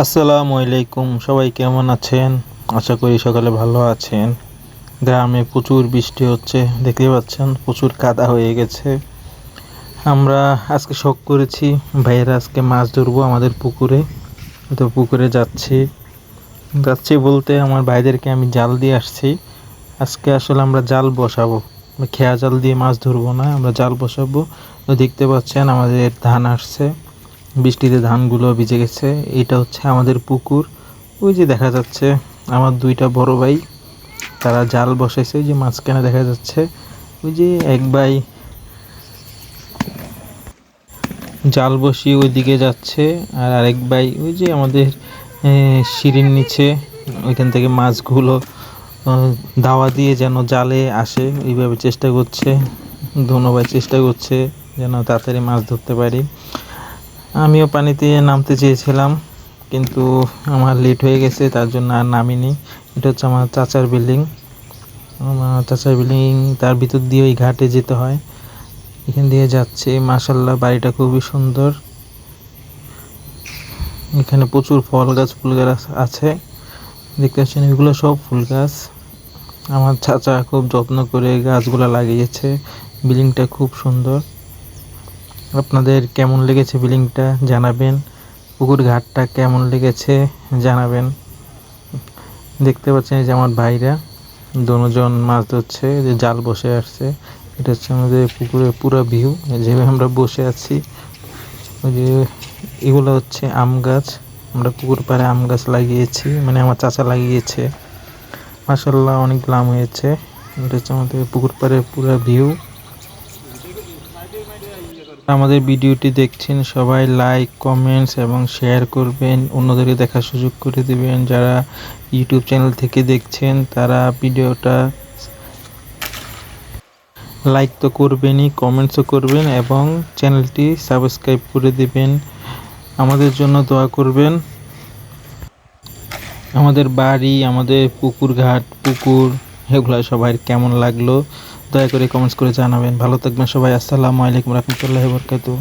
আসসালামু আলাইকুম, সবাই কেমন আছেন? আশা করি সকালে ভালো আছেন। গ্রামে প্রচুর বৃষ্টি হচ্ছে, দেখতে পাচ্ছেন প্রচুর কাদা হয়ে গেছে। আমরা আজকে শখ করেছি, ভাইয়েরা আজকে মাছ ধরবো আমাদের পুকুরে। তো পুকুরে যাচ্ছি। যাচ্ছি বলতে আমার ভাইদেরকে আমি জাল দিয়ে আসছি। আজকে আসলে আমরা জাল বসাবো। খেয়া জাল দিয়ে মাছ ধরবো না, আমরা জাল বসাবো। তো দেখতে পাচ্ছেন আমাদের ধান আসছে। বৃষ্টিতে ধানগুলো ভিজে গেছে। এটা হচ্ছে আমাদের পুকুর। ওই যে দেখা যাচ্ছে, আমার দুইটা বড় ভাই, তারা জাল বসাইছে, ওই যে মাঝখানে দেখা যাচ্ছে, ওই যে এক ভাই জাল বসিয়ে ওইদিকে যাচ্ছে, আর আরেক ভাই ওই যে আমাদের সিঁড়ির নিচে, ওইখান থেকে মাছগুলো দাওয়া দিয়ে যেন জালে আসে, এইভাবে চেষ্টা করছে ধন্য ভাই চেষ্টা করছে, যেন তাড়াতাড়ি মাছ ধরতে পারি। আমিও পানিতে নামতে চেয়েছিলাম, কিন্তু আমার লেট হয়ে গেছে, তার জন্য আর নামিনি। এটা হচ্ছে আমার চাচার বিল্ডিং আমার চাচার বিল্ডিং তার ভিতর দিয়ে ওই ঘাটে যেতে হয়। এখান দিয়ে যাচ্ছে মাসাল্লাহ বাড়িটা খুবই সুন্দর। এখানে প্রচুর ফল গাছ, ফুল গাছ আছে। দেখতে পাচ্ছেন, এগুলো সব ফুল গাছ। আমার চাচা খুব যত্ন করে গাছগুলো লাগিয়েছে। বিল্ডিংটা খুব সুন্দর। আপনাদের কেমন লেগেছে বিল্ডিংটা জানাবেন, পুকুর ঘাটটা কেমন লেগেছে জানাবেন। দেখতে পাচ্ছেন যে আমার ভাইরা, দুজন মাছ ধরছে যে জাল বসে আসছে, এটা হচ্ছে আমাদের পুকুরের পুরো ভিউ যেভাবে আমরা বসে আছি। ওই যে এগুলো হচ্ছে আম গাছ, আমরা পুকুর পাড়ে আম গাছ লাগিয়েছি মানে আমার চাচা লাগিয়েছে। মাসাল্লাহ অনেক আম হয়েছে, এটা হচ্ছে আমাদের পুকুর পাড়ের পুরো ভিউ। আমাদের ভিডিওটি দেখছেন সবাই লাইক কমেন্টস এবং শেয়ার করবেন। অন্যদেরকে দেখার সুযোগ করে দেবেন। যারা ইউটিউব চ্যানেল থেকে দেখছেন, তারা ভিডিওটা লাইক তো করবেনই কমেন্টসও করবেন এবং চ্যানেলটি সাবস্ক্রাইব করে দেবেন। আমাদের জন্য দোয়া করবেন। আমাদের বাড়ি, আমাদের পুকুর ঘাট, পুকুর, এগুলো সবাই কেমন লাগল? দয়া করে কমেন্টস করে জানাবেন ভালো থাকবেন সবাই আসসালামু আলাইকুম রহমতুল্লাহ বরকাতু